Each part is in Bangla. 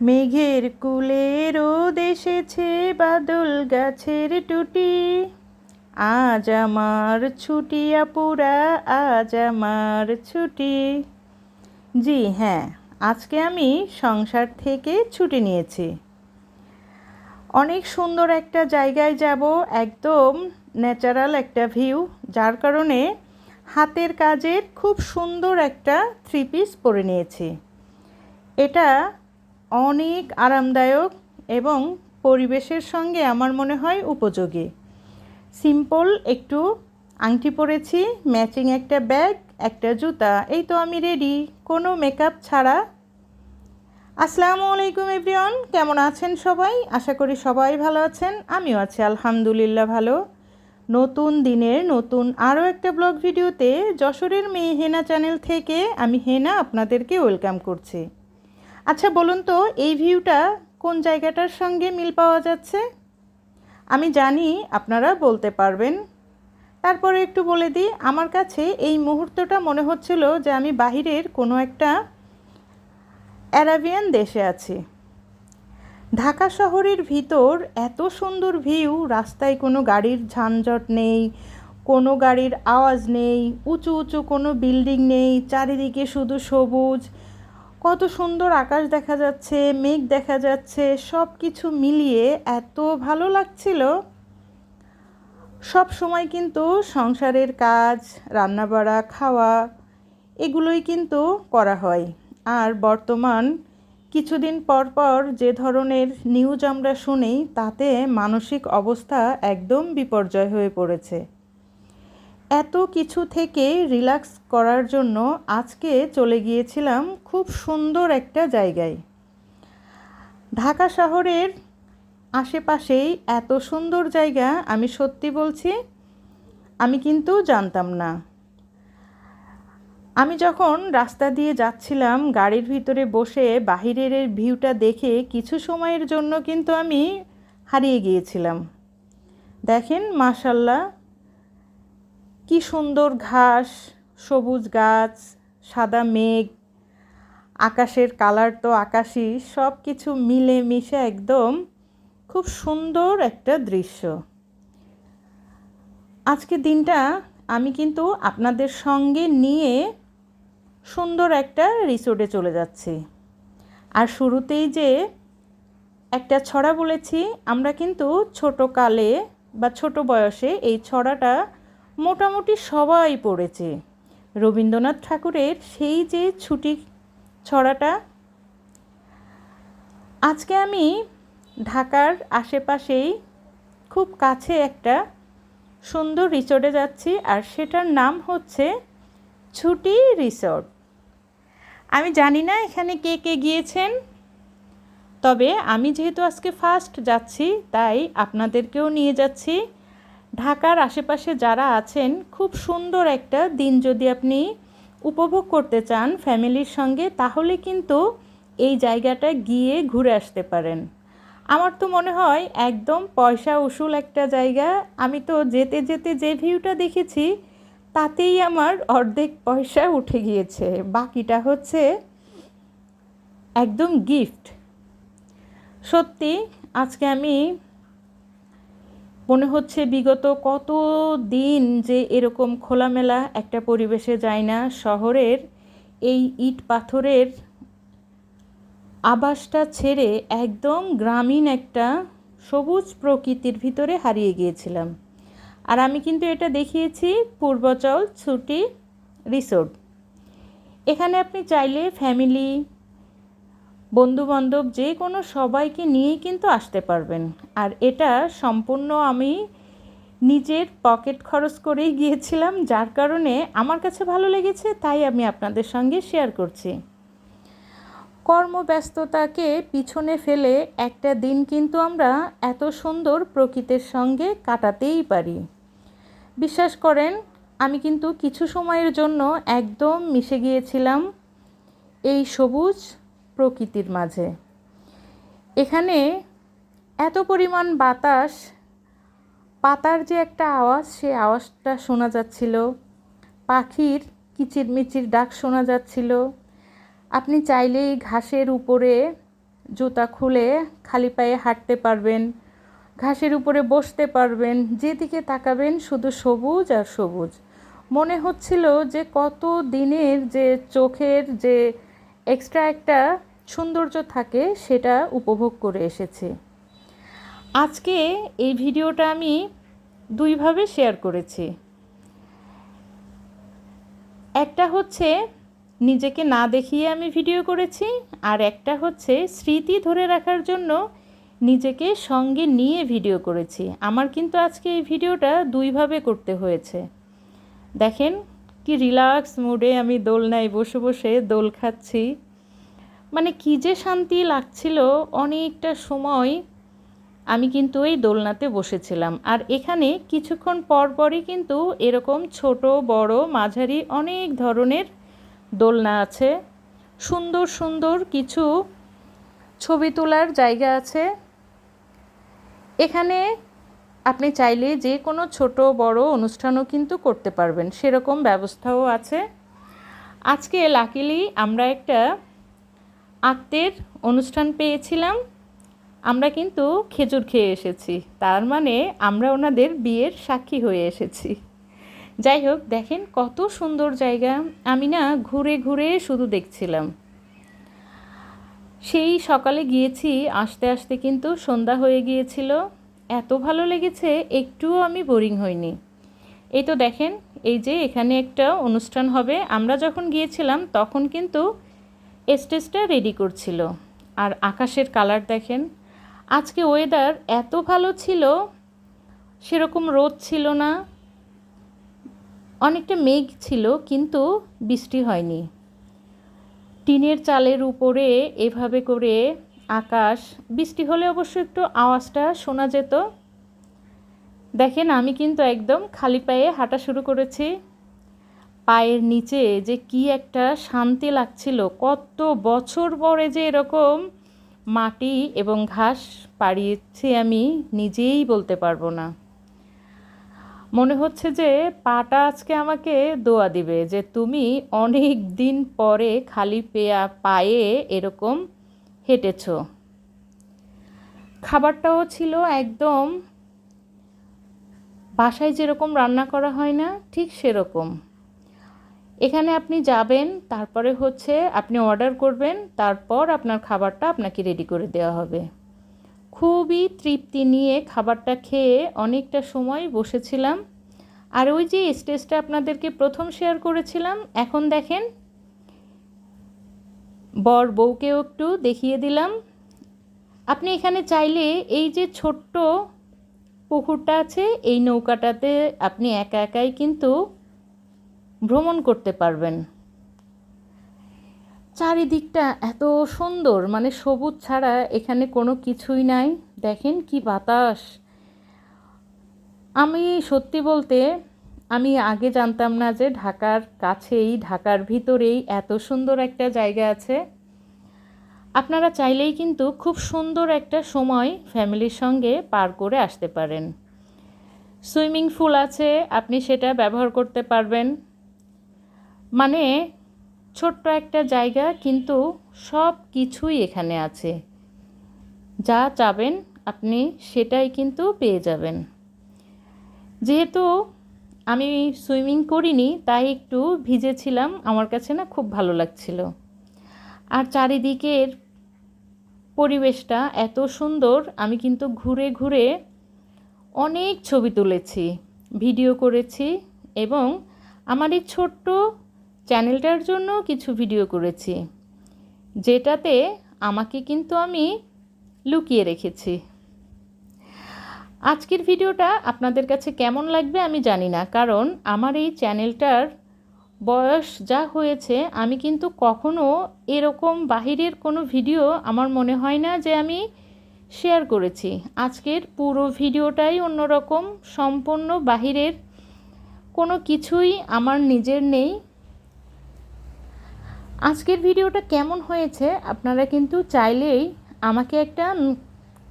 মেঘের কুলে রোদ এসেছে বাদল গাছের টুটি। আজ আমার ছুটি আপুরা, আজ আমার ছুটি। জি হ্যাঁ আজকে আমি সংসার থেকে ছুটি নিয়েছি। অনেক সুন্দর একটা জায়গায় যাব, একদম ন্যাচারাল একটা ভিউ, যার কারণে হাতের কাজের খুব সুন্দর একটা থ্রি পিস পরে নিয়েছি। এটা অনেক আরামদায়ক এবং পরিবেশের সঙ্গে আমার মনে হয় উপযোগী। সিম্পল, একটু আংটি পরেছি, ম্যাচিং একটা ব্যাগ, একটা জুতা, এই তো আমি রেডি কোনো মেকআপ ছাড়া। আসসালামু আলাইকুম এভরিওয়ান কেমন আছেন সবাই? আশা করি সবাই ভালো আছেন, আমিও আছি আলহামদুলিল্লাহ ভালো। নতুন দিনের নতুন আরও একটা ব্লগ ভিডিওতে যশোরের মেয়ে হেনা চ্যানেল থেকে আমি হেনা আপনাদেরকে ওয়েলকাম করছি। আচ্ছা বলুন তো, এই ভিউটা কোন জায়গাটার সঙ্গে মিল পাওয়া যাচ্ছে? আমি জানি আপনারা বলতে পারবেন। তারপরে একটু বলে দিই, আমার কাছে এই মুহূর্তটা মনে হচ্ছিল যে আমি বাহিরের কোনো একটা অ্যারাবিয়ান দেশে আছি। ঢাকা শহরের ভিতর এত সুন্দর ভিউ, রাস্তায় কোনো গাড়ির ঝানজট নেই, কোনো গাড়ির আওয়াজ নেই, উঁচু উঁচু কোনো বিল্ডিং নেই, চারিদিকে শুধু সবুজ। কত সুন্দর আকাশ দেখা যাচ্ছে, মেঘ দেখা যাচ্ছে সব কিছু মিলিয়ে এত ভালো লাগছিল। সব সময় কিন্তু সংসারের কাজ, রান্নাবাড়া, খাওয়া, এগুলোই কিন্তু করা হয়। আর বর্তমান কিছুদিন পর পর যে ধরনের নিউজ আমরা শুনি তাতে মানসিক অবস্থা একদম বিপর্যয় হয়ে পড়েছে। এত কিছু থেকে রিল্যাক্স করার জন্য আজকে চলে গিয়েছিলাম খুব সুন্দর একটা জায়গায়। ঢাকা শহরের আশেপাশেই এত সুন্দর জায়গা, আমি সত্যি বলছি, আমি কিন্তু জানতাম না। আমি যখন রাস্তা দিয়ে যাচ্ছিলাম, গাড়ির ভিতরে বসে বাহিরের ভিউটা দেখে কিছু সময়ের জন্য কিন্তু আমি হারিয়ে গিয়েছিলাম। দেখেন, মাশাল্লাহ কি সুন্দর ঘাস, সবুজ গাছ, সাদা মেঘ, আকাশের কালার তো আকাশি সব কিছু মিলে মিশে একদম খুব সুন্দর একটা দৃশ্য। আজকে দিনটা আমি কিন্তু আপনাদের সঙ্গে নিয়ে সুন্দর একটা রিসোর্টে চলে যাচ্ছি। আর শুরুতেই যে একটা ছড়া বলেছি, আমরা কিন্তু ছোট কালে বা ছোট বয়সে এই ছড়াটা মোটামুটি সবাই পড়েছে। রবীন্দ্রনাথ ঠাকুরের সেই যে ছুটি ছড়াটা, আজকে আমি ঢাকার আশেপাশেই খুব কাছে একটা সুন্দর রিসোর্টে যাচ্ছি আর সেটার নাম হচ্ছে ছুটি রিসোর্ট আমি জানি না এখানে কে কে গিয়েছেন, তবে আমি যেহেতু আজকে ফার্স্ট যাচ্ছি, তাই আপনাদেরকেও নিয়ে যাচ্ছি। ঢাকার আশেপাশে যারা আছেন, খুব সুন্দর একটা দিন যদি আপনি উপভোগ করতে চান ফ্যামিলির সঙ্গে, তাহলে কিন্তু এই জায়গাটা গিয়ে ঘুরে আসতে পারেন। আমার তো মনে হয় একদম পয়সা উসুল একটা জায়গা। আমি তো যেতে যেতে যে ভিউটা দেখেছি, তাতেই আমার অর্ধেক পয়সা উঠে গিয়েছে। বাকিটা হচ্ছে একদম গিফট। সত্যি, আজকে আমি মনে হচ্ছে বিগত কত দিন যে এরকম খোলামেলা একটা পরিবেশে যায় না। শহরের এই ইট পাথরের আবাসটা ছেড়ে একদম গ্রামীণ একটা সবুজ প্রকৃতির ভিতরে হারিয়ে গিয়েছিলাম। আর আমি কিন্তু এটা দেখিয়েছি পূর্বচল ছুটি রিসোর্ট। এখানে আপনি চাইলে ফ্যামিলি বন্ধুবান্ধব যে কোনো সবাইকে নিয়েই কিন্তু আসতে পারবেন। আর এটা সম্পূর্ণ আমি নিজের পকেট খরচ করেই গিয়েছিলাম, যার কারণে আমার কাছে ভালো লেগেছে, তাই আমি আপনাদের সঙ্গে শেয়ার করছি। কর্মব্যস্ততাকে পিছনে ফেলে একটা দিন কিন্তু আমরা এত সুন্দর প্রকৃতির সঙ্গে কাটাতেই পারি। বিশ্বাস করেন, আমি কিন্তু কিছু সময়ের জন্য একদম মিশে গিয়েছিলাম। এই সবুজ প্রকৃতির মাঝে। এখানে এত পরিমাণ বাতাস, পাতার যে একটা আওয়াজ, সে আওয়াজটা শোনা যাচ্ছিল। পাখির কিচিরমিচির ডাক শোনা যাচ্ছিল। আপনি চাইলেই ঘাসের উপরে জুতা খুলে খালি পায়ে হাঁটতে পারবেন, ঘাসের উপরে বসতে পারবেন, যেদিকে তাকাবেন শুধু সবুজ আর সবুজ। মনে হচ্ছিল যে কত দিনের যে চোখের যে এক্সট্রা একটা সৌন্দর্য থাকে, সেটা উপভোগ করে এসেছে। আজকে এই ভিডিওটা আমি দুইভাবে শেয়ার করেছি। একটা হচ্ছে, নিজেকে না দেখিয়ে আমি ভিডিও করেছি, আর একটা হচ্ছে, স্মৃতি ধরে রাখার জন্য নিজেকে সঙ্গে নিয়ে ভিডিও করেছি। আমার কিন্তু আজকে এই ভিডিওটা দুইভাবে করতে হয়েছে। দেখেন, কি রিল্যাক্স মুডে আমি দোলনায় বসে বসে দোল খাচ্ছি। মানে কী যে শান্তি লাগছিল অনেকটা সময় আমি কিন্তু এই দোলনাতে বসেছিলাম। আর এখানে কিছুক্ষণ পর পরই কিন্তু এরকম ছোট, বড়, মাঝারি অনেক ধরনের দোলনা আছে। সুন্দর সুন্দর কিছু ছবি তোলার জায়গা আছে। এখানে আপনি চাইলে যে কোনো ছোট, বড় অনুষ্ঠানও কিন্তু করতে পারবেন। সেরকম ব্যবস্থাও আছে। আজকে লাকিলি আমরা একটা আত্মের অনুষ্ঠান পেয়েছিলাম। আমরা কিন্তু খেজুর খেয়ে এসেছি। তার মানে আমরা ওনাদের বিয়ের সাক্ষী হয়ে এসেছি। যাই হোক, দেখেন কত সুন্দর জায়গা। আমি না ঘুরে ঘুরে শুধু দেখছিলাম। সেই সকালে গিয়েছি, আসতে আসতে কিন্তু সন্ধ্যা হয়ে গিয়েছিল। এত ভালো লেগেছে, একটুও আমি বোরিং হইনি। এই তো দেখেন, এই যে এখানে একটা অনুষ্ঠান হবে। আমরা যখন গিয়েছিলাম, তখন কিন্তু স্টেজটা রেডি করছিল। আর আকাশের কালার দেখেন। আজকে ওয়েদার এত ভালো ছিল, সেরকম রোদ ছিল না। অনেকটা মেঘ ছিল, কিন্তু বৃষ্টি হয়নি। টিনের চালের উপরে এভাবে করে আকাশ, বৃষ্টি হলে অবশ্য একটু আওয়াজটা শোনা যেত। দেখেন, আমি কিন্তু একদম খালি পায়ে হাঁটা শুরু করেছি। পায়ের নিচে যে কি একটা শান্তি লাগছিল, কত বছর পরে যে এরকম মাটি এবং ঘাস পাড়িয়েছি আমি নিজেই বলতে পারব না। মনে হচ্ছে যে পাটা আজকে আমাকে দোয়া দিবে যে তুমি অনেক দিন পরে খালি পেয়া পায়ে এরকম হেঁটেছ। খাবারটাও ছিল একদম বাসায় যেরকম রান্না করা হয় না, ঠিক সেরকম। এখানে আপনি যাবেন, তারপরে হচ্ছে আপনি অর্ডার করবেন, তারপর আপনার খাবারটা আপনাকে রেডি করে দেওয়া হবে। খুবই তৃপ্তি নিয়ে খাবারটা খেয়ে অনেকটা সময় বসেছিলাম। আর ওই যে স্টেজটা আপনাদেরকে প্রথম শেয়ার করেছিলাম, এখন দেখেন, বর বউকেও একটু দেখিয়ে দিলাম। আপনি এখানে চাইলে এই যে ছোট্ট পুকুরটা আছে, এই নৌকাটাতে আপনি একা একাই কিন্তু ভ্রমণ করতে পারবেন। চারিদিকটা এত সুন্দর মানে সবুজ ছাড়া এখানে কোনো কিছুই নাই। দেখেন কি বাতাস। আমি সত্যি বলতে, আমি আগে জানতাম না যে ঢাকার কাছেই, ঢাকার ভিতরেই এত সুন্দর একটা জায়গা আছে। আপনারা চাইলেই কিন্তু খুব সুন্দর একটা সময় ফ্যামিলির সঙ্গে পার করে আসতে পারেন। সুইমিং পুল আছে, আপনি সেটা ব্যবহার করতে পারবেন। মানে ছোট্ট একটা জায়গা, কিন্তু সব কিছুই এখানে আছে। যা চাবেন আপনি সেটাই কিন্তু পেয়ে যাবেন। যেহেতু আমি সুইমিং করিনি, তাই একটু ভিজেছিলাম, আমার কাছে না খুব ভালো লাগছিল। আর চারিদিকের পরিবেশটা এত সুন্দর, আমি কিন্তু ঘুরে ঘুরে অনেক ছবি তুলেছি, ভিডিও করেছি এবং আমার এই ছোট্ট চ্যানেলটার জন্য কিছু ভিডিও করেছি, যেটাতে আমাকে কিন্তু আমি লুকিয়ে রেখেছি। আজকের ভিডিওটা আপনাদের কাছে কেমন লাগবে আমি জানি না, কারণ আমার এই চ্যানেলটার বয়স যা হয়েছে, আমি কিন্তু কখনো এরকম বাহিরের কোনো ভিডিও আমার মনে হয় না যে আমি শেয়ার করেছি। আজকের পুরো ভিডিওটাই অন্যরকম, সম্পূর্ণ বাহিরের কোনো কিছুই আমার নিজের নেই। আজকের ভিডিওটা কেমন হয়েছে আপনারা কিন্তু চাইলেই আমাকে একটা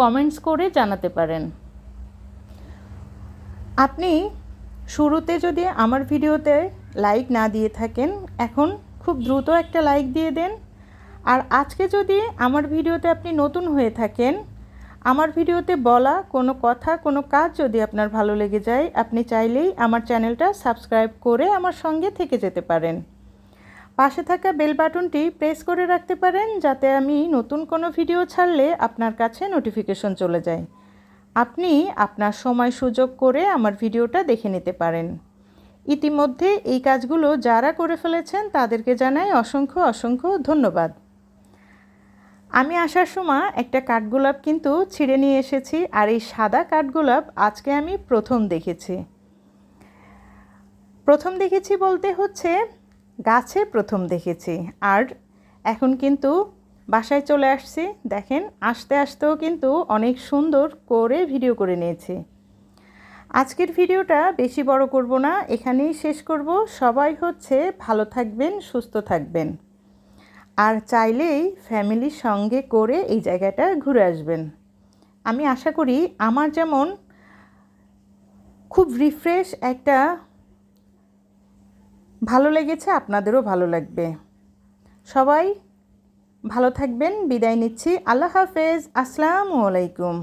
কমেন্টস করে জানাতে পারেন। আপনি শুরুতে যদি আমার ভিডিওতে লাইক না দিয়ে থাকেন, এখন খুব দ্রুত একটা লাইক দিয়ে দেন। আর আজকে যদি আমার ভিডিওতে আপনি নতুন হয়ে থাকেন, আমার ভিডিওতে বলা কোনো কথা, কোনো কাজ যদি আপনার ভালো লেগে যায়, আপনি চাইলেই আমার চ্যানেলটা সাবস্ক্রাইব করে আমার সঙ্গে থেকে যেতে পারেন। পাশে থাকা বেল বাটনটি প্রেস করে রাখতে পারেন যাতে আমি নতুন কোনো ভিডিও ছাড়লে আপনার কাছে নোটিফিকেশন চলে যায়। আপনি আপনার সময় সুযোগ করে আমার ভিডিওটা দেখে নিতে পারেন। ইতিমধ্যে এই কাজগুলো যারা করে ফেলেছেন তাদেরকে জানাই অসংখ্য অসংখ্য ধন্যবাদ। আমি আসার সময় একটা কাঠগোলাপ কিন্তু ছিঁড়ে নিয়ে এসেছি আর এই সাদা কাঠগোলাপ আজকে আমি প্রথম দেখেছি। প্রথম দেখেছি বলতে হচ্ছে গাছে প্রথম দেখেছি। আর এখন কিন্তু বাসায় চলে আসছি। দেখেন, আসতে আসতেও কিন্তু অনেক সুন্দর করে ভিডিও করে নিয়েছি। আজকের ভিডিওটা বেশি বড় করব না, এখানেই শেষ করব। সবাই হচ্ছে ভালো থাকবেন, সুস্থ থাকবেন। আর চাইলেই ফ্যামিলির সঙ্গে করে এই জায়গাটা ঘুরে আসবেন। আমি আশা করি আমার যেমন খুব রিফ্রেশ একটা ভালো লেগেছে আপনাদেরও ভালো লাগবে। সবাই ভালো থাকবেন বিদায় নিচ্ছি। আল্লাহ হাফেজ। আসসালামু আলাইকুম।